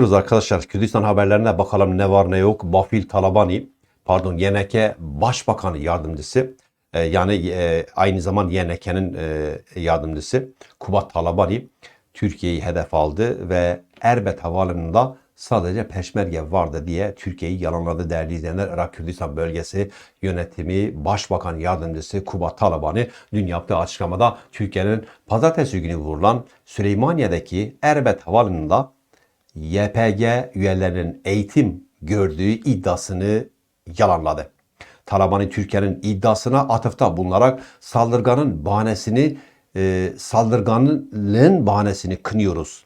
Arkadaşlar Kürdistan haberlerine bakalım ne var ne yok. Bafil Talabani, pardon YNK Başbakanı Yardımcısı, e, yani e, aynı zaman YNK'nin e, yardımcısı Kubat Talabani Türkiye'yi hedef aldı ve Erbet Havalimanı'nda sadece peşmerge vardı diye Türkiye'yi yalanladı değerli izleyenler. Irak Kürdistan Bölgesi Yönetimi Başbakan Yardımcısı Kubat Talabani dün yaptığı açıklamada Türkiye'nin pazartesi günü vurulan Süleymaniye'deki Erbet Havalimanı'nda YPG üyelerinin eğitim gördüğü iddiasını yalanladı. Talabani Türkiye'nin iddiasına atıfta bulunarak saldırganın bahanesini e, saldırganlığın bahanesini kınıyoruz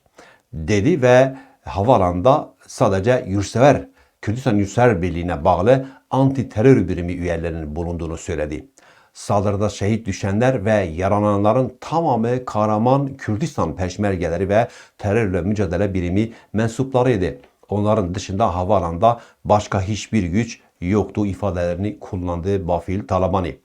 dedi ve havalanda sadece yurtsever Kürdistan Yurtsever Birliği'ne bağlı anti terör birimi üyelerinin bulunduğunu söyledi. Saldırıda şehit düşenler ve yaralananların tamamı Kahraman Kürdistan peşmergeleri ve terörle mücadele birimi mensuplarıydı. Onların dışında havalanda başka hiçbir güç yoktu ifadelerini kullandı Bafil Talabani.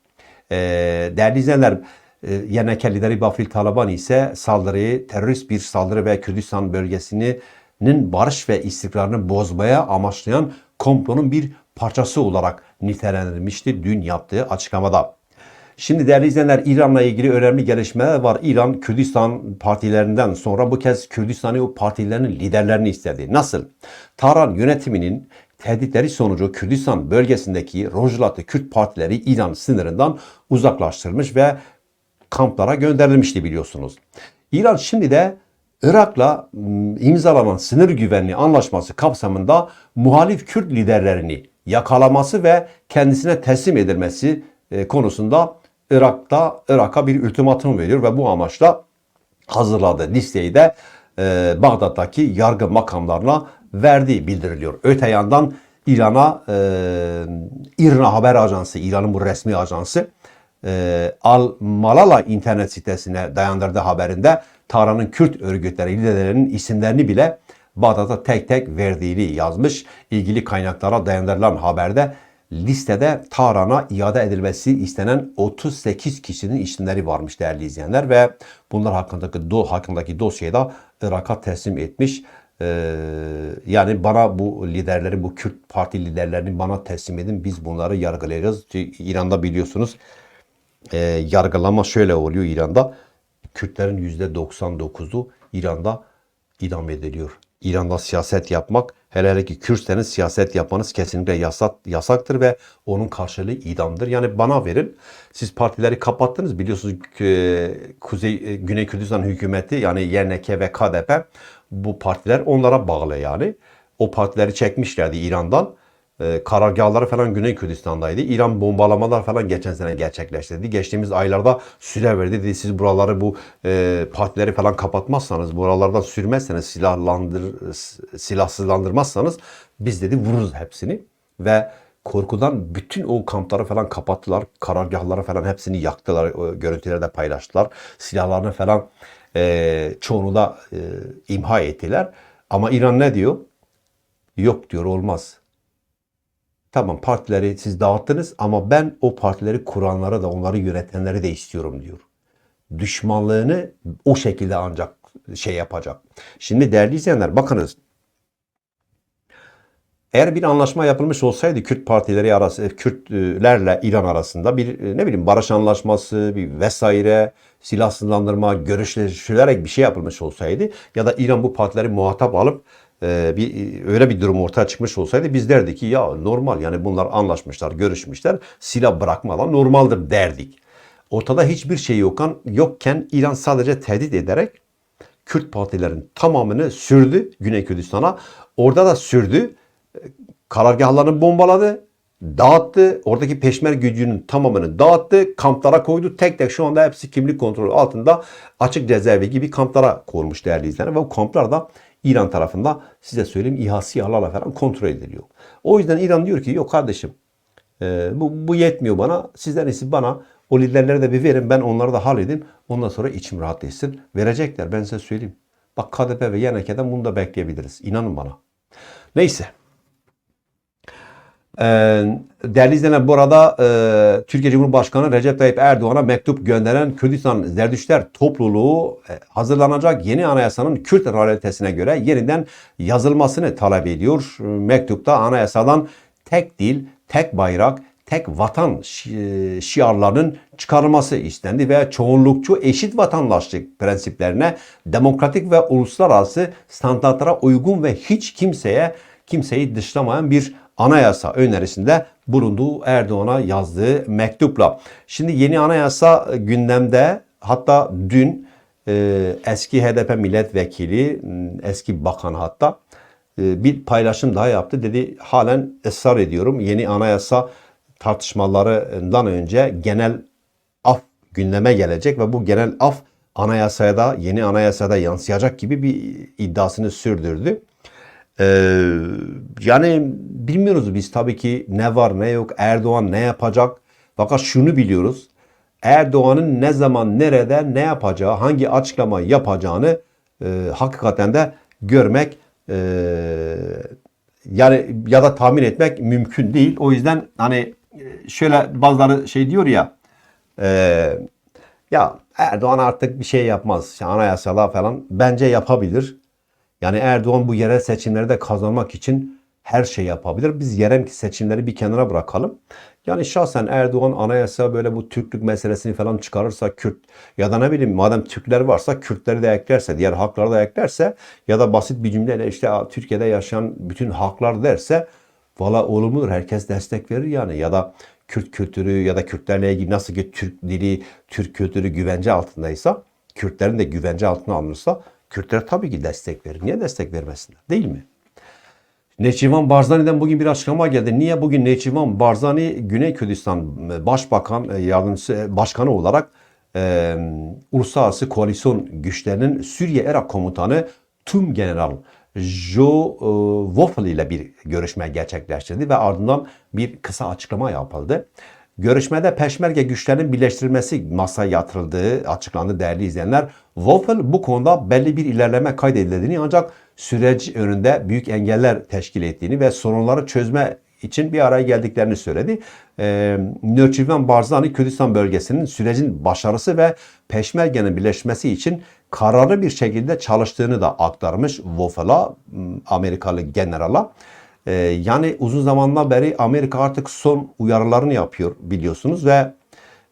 Ee, değerli izleyenler, e, YNK lideri Bafil Talabani ise saldırıyı terörist bir saldırı ve Kürdistan bölgesinin barış ve istikrarını bozmaya amaçlayan komplonun bir parçası olarak nitelendirmişti dün yaptığı açıklamada. Şimdi değerli izleyenler İran'la ilgili önemli gelişmeler var. İran Kürdistan partilerinden sonra bu kez Kürdistan'ı o partilerin liderlerini istedi. Nasıl? Tahran yönetiminin tehditleri sonucu Kürdistan bölgesindeki Rojlatı Kürt partileri İran sınırından uzaklaştırılmış ve kamplara gönderilmişti biliyorsunuz. İran şimdi de Irak'la m, imzalanan sınır güvenliği anlaşması kapsamında muhalif Kürt liderlerini yakalaması ve kendisine teslim edilmesi e, konusunda Irak'ta Irak'a bir ultimatum veriyor ve bu amaçla hazırladığı listeyi de e, Bağdat'taki yargı makamlarına verdiği bildiriliyor. Öte yandan İran'a e, İRNA haber ajansı, İran'ın bu resmi ajansı e, Al Malala internet sitesine dayandırdığı haberinde Tahran'ın Kürt örgütleri liderlerinin isimlerini bile Bağdat'a tek tek verdiğini yazmış. İlgili kaynaklara dayandırılan haberde listede Tahran'a iade edilmesi istenen 38 kişinin isimleri varmış değerli izleyenler ve bunlar hakkındaki do hakkındaki dosyayı da Irak'a teslim etmiş. Ee, yani bana bu liderleri, bu Kürt parti liderlerini bana teslim edin. Biz bunları yargılayacağız. İran'da biliyorsunuz e, yargılama şöyle oluyor İran'da. Kürtlerin %99'u İran'da idam ediliyor. İran'da siyaset yapmak, hele hele ki Kürtlerin siyaset yapmanız kesinlikle yasak, yasaktır ve onun karşılığı idamdır. Yani bana verin. Siz partileri kapattınız. Biliyorsunuz ki Kuzey e, Güney Kürdistan hükümeti yani YNK ve KDP bu partiler onlara bağlı yani. O partileri çekmişlerdi İran'dan. Ee, karargahları falan Güney Kürdistan'daydı. İran bombalamalar falan geçen sene gerçekleştirdi. Geçtiğimiz aylarda süre verdi. Dedi siz buraları bu e, partileri falan kapatmazsanız, buralardan sürmezseniz, silahlandır, silahsızlandırmazsanız biz dedi vururuz hepsini. Ve korkudan bütün o kampları falan kapattılar. Karargahları falan hepsini yaktılar. Görüntüleri de paylaştılar. Silahlarını falan e, çoğunu da e, imha ettiler. Ama İran ne diyor? Yok diyor olmaz. Tamam partileri siz dağıttınız ama ben o partileri kuranlara da onları yönetenleri de istiyorum diyor. Düşmanlığını o şekilde ancak şey yapacak. Şimdi değerli izleyenler bakınız. Eğer bir anlaşma yapılmış olsaydı Kürt partileri arası, Kürtlerle İran arasında bir ne bileyim barış anlaşması, bir vesaire, silahsızlandırma, görüşülerek bir şey yapılmış olsaydı ya da İran bu partileri muhatap alıp bir öyle bir durum ortaya çıkmış olsaydı biz derdik ki ya normal yani bunlar anlaşmışlar, görüşmüşler, silah bırakmalar normaldir derdik. Ortada hiçbir şey yokken, yokken İran sadece tehdit ederek Kürt partilerin tamamını sürdü Güney Kürdistan'a. Orada da sürdü. Karargahlarını bombaladı, dağıttı. Oradaki peşmer gücünün tamamını dağıttı. Kamplara koydu. Tek tek şu anda hepsi kimlik kontrolü altında açık cezaevi gibi kamplara konmuş değerli izleyenler. Ve bu kamplar da İran tarafında size söyleyeyim İHA SİHA'larla falan kontrol ediliyor. O yüzden İran diyor ki yok kardeşim e, bu, bu yetmiyor bana. Sizden iyisi bana o liderleri de bir verin ben onları da halledin. Ondan sonra içim rahat etsin. Verecekler ben size söyleyeyim. Bak KDP ve YNK'den bunu da bekleyebiliriz. İnanın bana. Neyse. Ee, değerli izleyenler bu arada e, Türkiye Cumhurbaşkanı Recep Tayyip Erdoğan'a mektup gönderen Kürdistan Zerdüştler topluluğu e, hazırlanacak yeni anayasanın Kürt realitesine göre yeniden yazılmasını talep ediyor. E, Mektupta anayasadan tek dil, tek bayrak, tek vatan şi- e, şiarlarının çıkarılması istendi ve çoğunlukçu eşit vatandaşlık prensiplerine, demokratik ve uluslararası standartlara uygun ve hiç kimseye kimseyi dışlamayan bir anayasa önerisinde bulunduğu Erdoğan'a yazdığı mektupla. Şimdi yeni anayasa gündemde hatta dün e, eski HDP milletvekili, eski bakan hatta e, bir paylaşım daha yaptı. Dedi halen ısrar ediyorum yeni anayasa tartışmalarından önce genel af gündeme gelecek ve bu genel af anayasaya da yeni anayasada yansıyacak gibi bir iddiasını sürdürdü. Ee, yani bilmiyoruz biz tabii ki ne var ne yok Erdoğan ne yapacak? Fakat şunu biliyoruz Erdoğan'ın ne zaman nerede ne yapacağı hangi açıklama yapacağını e, hakikaten de görmek e, yani ya da tahmin etmek mümkün değil. O yüzden hani e, şöyle bazıları şey diyor ya e, ya Erdoğan artık bir şey yapmaz işte anayasala falan bence yapabilir yani Erdoğan bu yerel seçimleri de kazanmak için her şey yapabilir. Biz yerel seçimleri bir kenara bırakalım. Yani şahsen Erdoğan anayasa böyle bu Türklük meselesini falan çıkarırsa Kürt ya da ne bileyim madem Türkler varsa Kürtleri de eklerse, diğer hakları da eklerse ya da basit bir cümleyle işte "Aa, Türkiye'de yaşayan bütün haklar derse valla olumludur. Herkes destek verir yani ya da Kürt kültürü ya da Kürtlerle ilgili nasıl ki Türk dili, Türk kültürü güvence altındaysa Kürtlerin de güvence altına alınırsa Kürtler tabii ki destek verir. Niye destek vermesinler? Değil mi? Neçivan Barzani'den bugün bir açıklama geldi. Niye bugün Neçivan Barzani Güney Kürdistan Başbakan e, Yardımcısı e, Başkanı olarak e, Uluslararası Koalisyon Güçlerinin Suriye Irak Komutanı Tüm General Joe e, Waffle ile bir görüşme gerçekleştirdi ve ardından bir kısa açıklama yapıldı. Görüşmede peşmerge güçlerinin birleştirilmesi masaya yatırıldığı açıklandı değerli izleyenler. Waffle bu konuda belli bir ilerleme kaydedildiğini ancak süreç önünde büyük engeller teşkil ettiğini ve sorunları çözme için bir araya geldiklerini söyledi. Ee, Nöçivan Barzani Kürdistan bölgesinin sürecin başarısı ve peşmergenin birleşmesi için kararlı bir şekilde çalıştığını da aktarmış Waffle'a, Amerikalı generala. Ee, yani uzun zamandan beri Amerika artık son uyarılarını yapıyor biliyorsunuz ve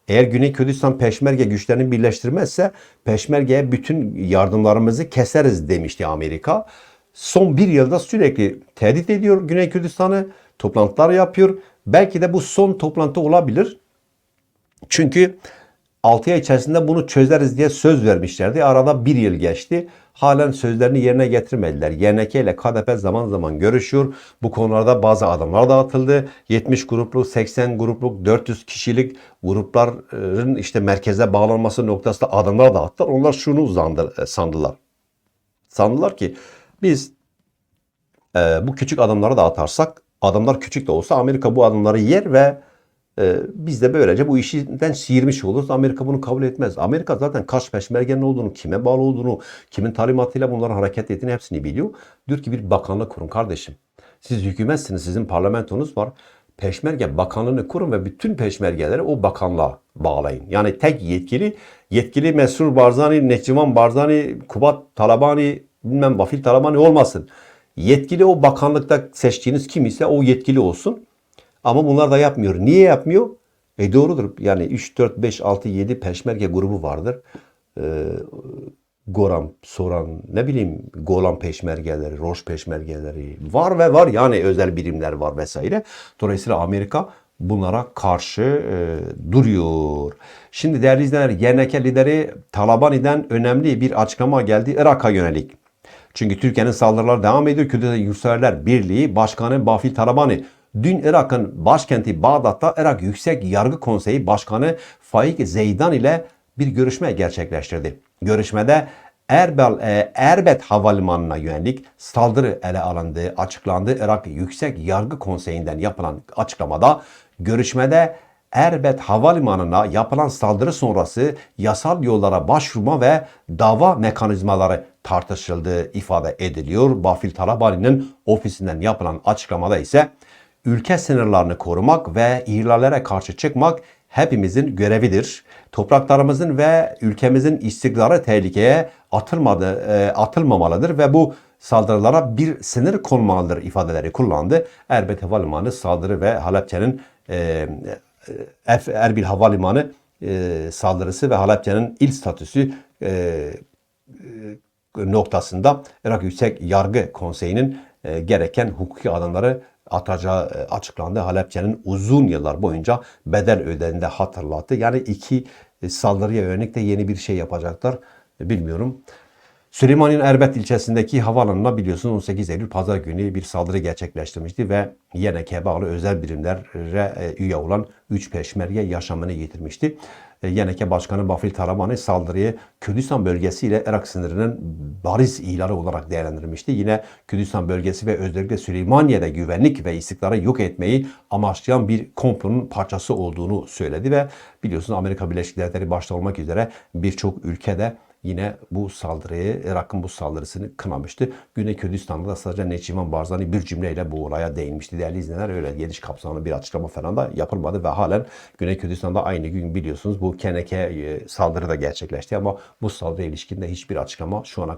eğer Güney Kürdistan peşmerge güçlerini birleştirmezse peşmergeye bütün yardımlarımızı keseriz demişti Amerika. Son bir yılda sürekli tehdit ediyor Güney Kürdistan'ı, toplantılar yapıyor. Belki de bu son toplantı olabilir. Çünkü 6 ay içerisinde bunu çözeriz diye söz vermişlerdi. Arada bir yıl geçti. Halen sözlerini yerine getirmediler. YNK ile KDP zaman zaman görüşüyor. Bu konularda bazı adımlar da atıldı. 70 grupluk, 80 grupluk, 400 kişilik grupların işte merkeze bağlanması noktasında adımlar da attılar. Onlar şunu zandı- sandılar. Sandılar ki biz e, bu küçük adımları da atarsak adımlar küçük de olsa Amerika bu adımları yer ve e, biz de böylece bu işten sıyırmış oluruz. Amerika bunu kabul etmez. Amerika zaten kaç peşmergenin olduğunu, kime bağlı olduğunu, kimin talimatıyla bunların hareket ettiğini hepsini biliyor. Diyor ki bir bakanlık kurun kardeşim. Siz hükümetsiniz, sizin parlamentonuz var. Peşmerge bakanlığını kurun ve bütün peşmergeleri o bakanlığa bağlayın. Yani tek yetkili, yetkili Mesrur Barzani, Nehcivan Barzani, Kubat Talabani, bilmem Vafil Talabani olmasın. Yetkili o bakanlıkta seçtiğiniz kim ise o yetkili olsun. Ama bunlar da yapmıyor. Niye yapmıyor? E doğrudur. Yani 3, 4, 5, 6, 7 peşmerge grubu vardır. Ee, Goran, Soran, ne bileyim Golan peşmergeleri, Roş peşmergeleri var ve var. Yani özel birimler var vesaire. Dolayısıyla Amerika bunlara karşı e, duruyor. Şimdi değerli izleyenler YNK lideri Talabani'den önemli bir açıklama geldi Irak'a yönelik. Çünkü Türkiye'nin saldırıları devam ediyor. Kürdistan Yurtseverler Birliği Başkanı Bafil Talabani dün Irak'ın başkenti Bağdat'ta Irak Yüksek Yargı Konseyi Başkanı Faik Zeydan ile bir görüşme gerçekleştirdi. Görüşmede Erbel, e, Erbet Havalimanı'na yönelik saldırı ele alındığı açıklandı. Irak Yüksek Yargı Konseyi'nden yapılan açıklamada görüşmede Erbet Havalimanı'na yapılan saldırı sonrası yasal yollara başvurma ve dava mekanizmaları tartışıldığı ifade ediliyor. Bafil Talabani'nin ofisinden yapılan açıklamada ise ülke sınırlarını korumak ve ihlalere karşı çıkmak hepimizin görevidir. Topraklarımızın ve ülkemizin istikrarı tehlikeye atılmadı, e, atılmamalıdır ve bu saldırılara bir sınır konmalıdır ifadeleri kullandı. Erbet Havalimanı saldırı ve Halepçe'nin e, e, Erbil Havalimanı e, saldırısı ve Halepçe'nin il statüsü noktasında Irak Yüksek Yargı Konseyi'nin gereken hukuki adımları atacağı e, açıklandı. Halepçe'nin uzun yıllar boyunca bedel ödediğini de hatırlattı. Yani iki e, saldırıya yönelik de yeni bir şey yapacaklar. E, Bilmiyorum. Süleymaniye'nin Erbet ilçesindeki havaalanına biliyorsunuz 18 Eylül Pazar günü bir saldırı gerçekleştirmişti ve YNK'ye bağlı özel birimlere üye olan 3 peşmerge yaşamını yitirmişti. E, YNK Başkanı Bafil Taramani saldırıyı Kürdistan bölgesi ile Irak sınırının bariz ihlali olarak değerlendirmişti. Yine Kürdistan bölgesi ve özellikle Süleymaniye'de güvenlik ve istikrarı yok etmeyi amaçlayan bir komplonun parçası olduğunu söyledi ve biliyorsunuz Amerika Birleşik Devletleri başta olmak üzere birçok ülkede yine bu saldırıyı, Irak'ın bu saldırısını kınamıştı. Güney Kürdistan'da da sadece Neçivan Barzani bir cümleyle bu olaya değinmişti. Değerli izleyenler öyle geniş kapsamlı bir açıklama falan da yapılmadı ve halen Güney Kürdistan'da aynı gün biliyorsunuz bu Keneke e, saldırı da gerçekleşti ama bu saldırıya ilişkin de hiçbir açıklama şu ana kadar